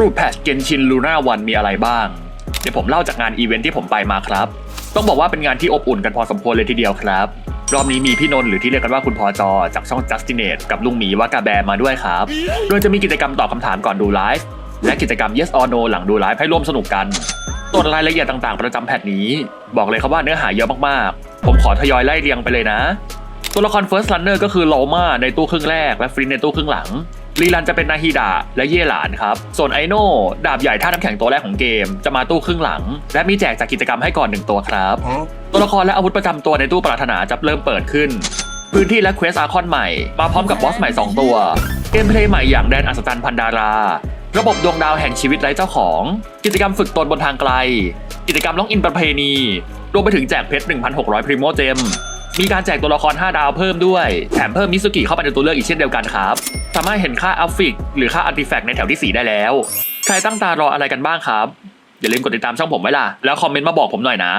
รุปแพทเกนชินลูน่าวันมีอะไรบ้าง เดี๋ยวผมเล่าจากงานอีเวนท์ที่ผมไปมาครับ ต้องบอกว่าเป็นงานที่อบอุ่นกันพอสมควรเลยทีเดียวครับ รอบนี้มีพี่นนท์หรือที่เรียกกันว่าคุณพอจอจากช่อง Justinate กับลุงหมีวากาแบมาด้วยครับ โดยจะมีกิจกรรมตอบคำถามก่อนดูไลฟ์และกิจกรรม Yes or No หลังดูไลฟ์ให้ร่วมสนุกกันส่วนรายละเอียดต่างๆ ประจำแพทนี้ บอกเลยครับว่าเนื้อหาเยอะมากๆ ผมขอทยอยไล่เรียงไปเลยนะ ตัวละคร First Runner ก็คือโลมาในตู้ครึ่งแรก และฟรินในตู้ครึ่งหลังรีรันจะเป็นนาฮิดะและเย่หลานครับ ส่วนไอโน่ดาบใหญ่ท่าน้ำแข็งตัวแรกของเกม จะมาตู้ครึ่งหลัง และมีแจกจากกิจกรรมให้ก่อนหนึ่งตัวครับ ตัวละครและอาวุธประจำตัวในตู้ปรารถนาจะเริ่มเปิดขึ้น พื้นที่และเควสอาคอนใหม่มาพร้อมกับบอสใหม่ 2 ตัว เกมเพลย์ใหม่อย่างแดนอัศจรรย์พันดารา ระบบดวงดาวแห่งชีวิตไร้เจ้าของ กิจกรรมฝึกตนบนทางไกล กิจกรรมล่องอินประเพณีรวมไปถึงแจกเพชร1,600พรีโมเจม มีการแจกตัวละคร 5 ดาวเพิ่มด้วย แถมเพิ่มมิสุกิเข้าไปในตัวเลือกอีกเช่นเดียวกันครับ สามารถเห็นค่าอัฟฟิกหรือค่าอาร์ติแฟกต์ในแถวที่ 4 ได้แล้ว ใครตั้งตารออะไรกันบ้างครับ อย่าลืมกดติดตามช่องผมไว้ล่ะ แล้วคอมเมนต์มาบอกผมหน่อยนะ